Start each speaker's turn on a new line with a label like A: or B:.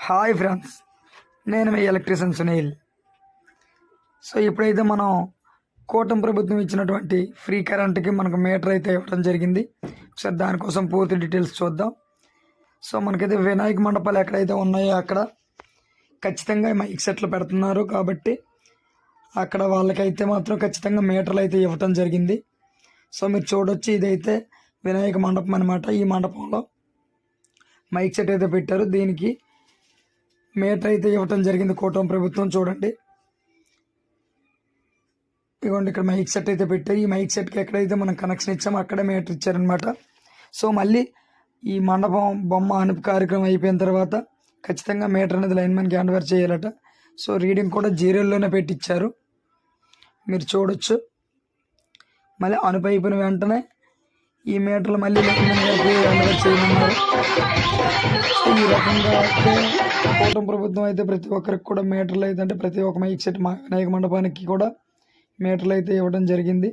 A: Hi friends నేను మీ electrician Sunil. So ఇప్పుడైతే మనం కూటమి ప్రభుత్వం ఇచ్చినటువంటి ఫ్రీ కరెంట్కి మనకు మీటర్ అయితే ఇవ్వడం జరిగింది. ఒకసారి దానికోసం పూర్తి డీటెయిల్స్ చూద్దాం. సో మనకైతే వినాయక మండపాలు ఎక్కడైతే ఉన్నాయో అక్కడ ఖచ్చితంగా మైక్ సెట్లు పెడుతున్నారు కాబట్టి అక్కడ వాళ్ళకైతే మాత్రం ఖచ్చితంగా మీటర్లు అయితే ఇవ్వటం జరిగింది. సో మీరు చూడొచ్చు ఇదైతే వినాయక మండపం అనమాట ఈ మండపంలో మైక్ సెట్ అయితే పెట్టారు. దీనికి మీటర్ అయితే ఇవ్వటం జరిగింది కూటమి ప్రభుత్వం. చూడండి. ఇదిగోండి ఇక్కడ మైక్ సెట్ అయితే పెట్టారు. ఈ మైక్ సెట్కి ఎక్కడైతే మనం కనెక్షన్ ఇచ్చామో అక్కడే మీటర్ ఇచ్చారనమాట సో మళ్ళీ ఈ మండపం బొమ్మ అనుపు కార్యక్రమం అయిపోయిన తర్వాత ఖచ్చితంగా మీటర్ అనేది లైన్మెన్కి హ్యాండ్ ఓవర్ చేయాలట. సో రీడింగ్ కూడా జీరోలోనే పెట్టించారు మీరు చూడొచ్చు. మళ్ళీ అనుపు అయిపోయిన వెంటనే ఈ మీటర్లు మళ్ళీ లైన్మెన్ గారికి హ్యాండ్ ఓవర్ చేయమన్నారు. సో ఈ రకంగా అయితే కూటమి ప్రభుత్వం అయితే ప్రతి ఒక్కరికి కూడా మీటర్లు అయితే అంటే ప్రతి ఒక్క మైక్ సెట్ మా వినాయక మండపానికి కూడా మీటర్లు అయితే ఇవ్వడం జరిగింది.